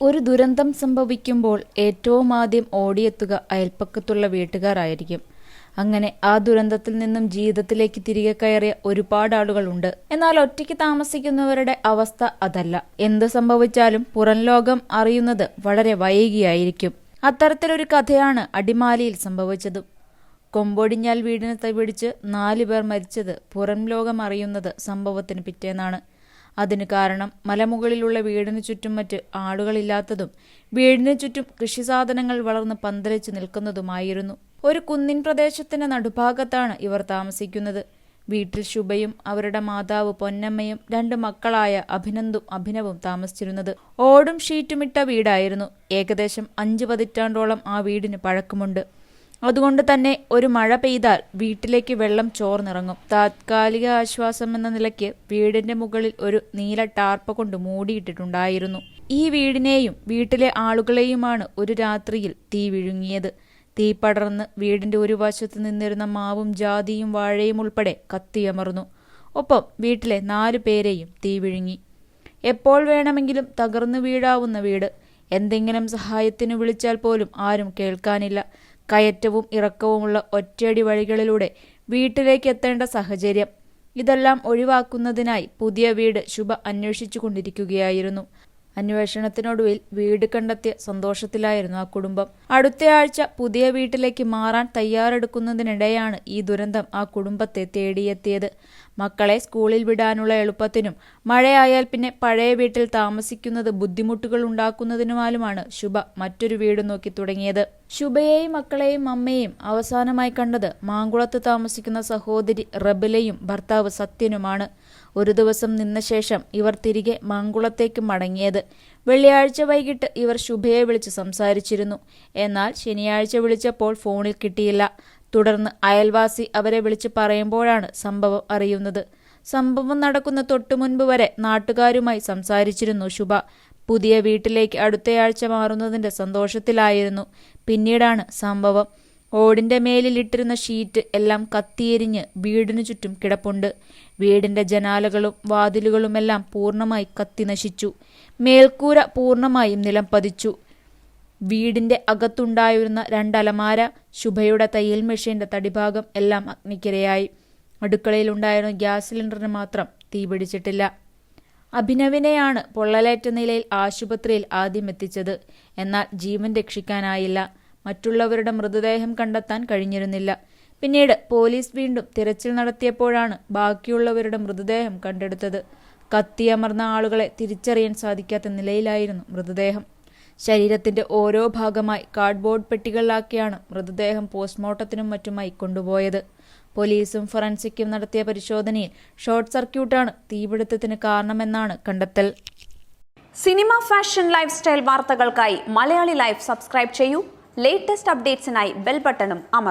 ഒരു ദുരന്തം സംഭവിക്കുമ്പോൾ ഏറ്റവും ആദ്യം ഓടിയെത്തുക അയൽപ്പക്കത്തുള്ള വീട്ടുകാരായിരിക്കും. അങ്ങനെ ആ ദുരന്തത്തിൽ നിന്നും ജീവിതത്തിലേക്ക് തിരികെ കയറിയ ഒരുപാട് ആളുകളുണ്ട്. എന്നാൽ ഒറ്റയ്ക്ക് താമസിക്കുന്നവരുടെ അവസ്ഥ അതല്ല. എന്ത് സംഭവിച്ചാലും പുറം ലോകം അറിയുന്നത് വളരെ വൈകിയായിരിക്കും. അത്തരത്തിലൊരു കഥയാണ് അടിമാലിയിൽ സംഭവിച്ചതും. കൊമ്പൊടിഞ്ഞാൽ വീടിനെ തവിടിച്ച് നാലു പേർ മരിച്ചത് പുറം ലോകം അറിയുന്നത് സംഭവത്തിന് പിറ്റേന്നാണ്. അതിന് കാരണം മലമുകളിലുള്ള വീടിനു ചുറ്റും മറ്റ് ആളുകളില്ലാത്തതും വീടിനു ചുറ്റും കൃഷിസാധനങ്ങൾ വളർന്ന് പന്തലിച്ചു നിൽക്കുന്നതുമായിരുന്നു. ഒരു കുന്നിൻ പ്രദേശത്തിന്റെ നടുഭാഗത്താണ് ഇവർ താമസിക്കുന്നത്. വീട്ടിൽ ശുഭയും അവരുടെ മാതാവ് പൊന്നമ്മയും രണ്ട് മക്കളായ അഭിനന്ദും അഭിനവും താമസിച്ചിരുന്നത്. ഓടും ഷീറ്റുമിട്ട വീടായിരുന്നു. ഏകദേശം അഞ്ചു പതിറ്റാണ്ടോളം ആ വീടിന് പഴക്കമുണ്ട്. അതുകൊണ്ട് തന്നെ ഒരു മഴ പെയ്താൽ വീട്ടിലേക്ക് വെള്ളം ചോർന്നിറങ്ങും. താത്കാലിക ആശ്വാസം എന്ന നിലയ്ക്ക് വീടിന്റെ മുകളിൽ ഒരു നീല ടാർപ്പ കൊണ്ട് മൂടിയിട്ടിട്ടുണ്ടായിരുന്നു. ഈ വീടിനെയും വീട്ടിലെ ആളുകളെയുമാണ് ഒരു രാത്രിയിൽ തീ വിഴുങ്ങിയത്. തീ പടർന്ന് വീടിന്റെ ഒരു വശത്ത് നിന്നിരുന്ന മാവും ജാതിയും വാഴയും ഉൾപ്പെടെ കത്തിയമർന്നു. ഒപ്പം വീട്ടിലെ നാലു പേരെയും തീ വിഴുങ്ങി. എപ്പോൾ വേണമെങ്കിലും തകർന്നു വീഴാവുന്ന വീട്. എന്തെങ്കിലും സഹായത്തിന് വിളിച്ചാൽ പോലും ആരും കേൾക്കാനില്ല. കയറ്റവും ഇറക്കവുമുള്ള ഒറ്റയടി വഴികളിലൂടെ വീട്ടിലേക്ക് എത്തേണ്ട സാഹചര്യം. ഇതെല്ലാം ഒഴിവാക്കുന്നതിനായി പുതിയ വീട് ശുഭ അന്വേഷിച്ചു കൊണ്ടിരിക്കുകയായിരുന്നു. അന്വേഷണത്തിനൊടുവിൽ വീട് കണ്ടെത്തിയ സന്തോഷത്തിലായിരുന്നു ആ കുടുംബം. അടുത്തയാഴ്ച പുതിയ വീട്ടിലേക്ക് മാറാൻ തയ്യാറെടുക്കുന്നതിനിടെയാണ് ഈ ദുരന്തം ആ കുടുംബത്തെ തേടിയെത്തിയത്. മക്കളെ സ്കൂളിൽ വിടാനുള്ള എളുപ്പത്തിനും മഴയായാൽ പിന്നെ പഴയ വീട്ടിൽ താമസിക്കുന്നത് ബുദ്ധിമുട്ടുകൾ ഉണ്ടാക്കുന്നതിനുമാലുമാണ് ശുഭ മറ്റൊരു വീട് നോക്കി തുടങ്ങിയത്. ശുഭയെയും മക്കളെയും അമ്മയെയും അവസാനമായി കണ്ടത് മാങ്കുളത്ത് താമസിക്കുന്ന സഹോദരി റബിലയും ഭർത്താവ് സത്യനുമാണ്. ഒരു ദിവസം നിന്ന ശേഷം ഇവർ തിരികെ മാങ്കുളത്തേക്ക് മടങ്ങിയത്. വെള്ളിയാഴ്ച വൈകിട്ട് ഇവർ ശുഭയെ വിളിച്ച് സംസാരിച്ചിരുന്നു. എന്നാൽ ശനിയാഴ്ച വിളിച്ചപ്പോൾ ഫോണിൽ കിട്ടിയില്ല. തുടർന്ന് അയൽവാസി അവരെ വിളിച്ച് പറയുമ്പോഴാണ് സംഭവം അറിയുന്നത്. സംഭവം നടക്കുന്ന തൊട്ടു മുൻപ് വരെ നാട്ടുകാരുമായി സംസാരിച്ചിരുന്നു ശുഭ. പുതിയ വീട്ടിലേക്ക് അടുത്തയാഴ്ച മാറുന്നതിന്റെ സന്തോഷത്തിലായിരുന്നു. പിന്നീടാണ് സംഭവം. ഓടിന്റെ മേലിലിട്ടിരുന്ന ഷീറ്റ് എല്ലാം കത്തിയെരിഞ്ഞ് വീടിനു ചുറ്റും കിടപ്പുണ്ട്. വീടിന്റെ ജനാലകളും വാതിലുകളുമെല്ലാം പൂർണമായി കത്തി നശിച്ചു മേൽക്കൂര പൂർണമായും നിലം പതിച്ചു വീടിന്റെ അകത്തുണ്ടായിരുന്ന രണ്ടലമാര ശുഭയുടെ തയ്യൽ മെഷീന്റെ തടിഭാഗം എല്ലാം അഗ്നിക്കിരയായി. അടുക്കളയിലുണ്ടായിരുന്ന ഗ്യാസ് സിലിണ്ടറിന് മാത്രം തീപിടിച്ചിട്ടില്ല അഭിനവിനെയാണ് പൊള്ളലേറ്റ നിലയിൽ ആശുപത്രിയിൽ ആദ്യം എത്തിച്ചത് എന്നാൽ ജീവൻ രക്ഷിക്കാനായില്ല. മറ്റുള്ളവരുടെ മൃതദേഹം കണ്ടെത്താൻ കഴിഞ്ഞിരുന്നില്ല. പിന്നീട് പോലീസ് വീണ്ടും തിരച്ചിൽ നടത്തിയപ്പോഴാണ് ബാക്കിയുള്ളവരുടെ മൃതദേഹം കണ്ടെടുത്തത്. കത്തിയമർന്ന ആളുകളെ തിരിച്ചറിയാൻ സാധിക്കാത്ത നിലയിലായിരുന്നു മൃതദേഹം. ശരീരത്തിന്റെ ഓരോ ഭാഗമായി കാർഡ്ബോർഡ് പെട്ടികളിലാക്കിയാണ് മൃതദേഹം പോസ്റ്റ്മോർട്ടത്തിനും മറ്റുമായി കൊണ്ടുപോയത്. പോലീസും ഫോറൻസിക്കും നടത്തിയ പരിശോധനയിൽ ഷോർട്ട് സർക്യൂട്ടാണ് തീപിടുത്തത്തിന് കാരണമെന്നാണ് കണ്ടെത്തൽ. സിനിമ ഫാഷൻ ലൈഫ് സ്റ്റൈൽ വാർത്തകൾക്കായി മലയാളി ലൈഫ് സബ്സ്ക്രൈബ് ചെയ്യൂ. ലേറ്റസ്റ്റ് അപ്ഡേറ്റ്സിനായി ബെൽ ബട്ടണും അമർ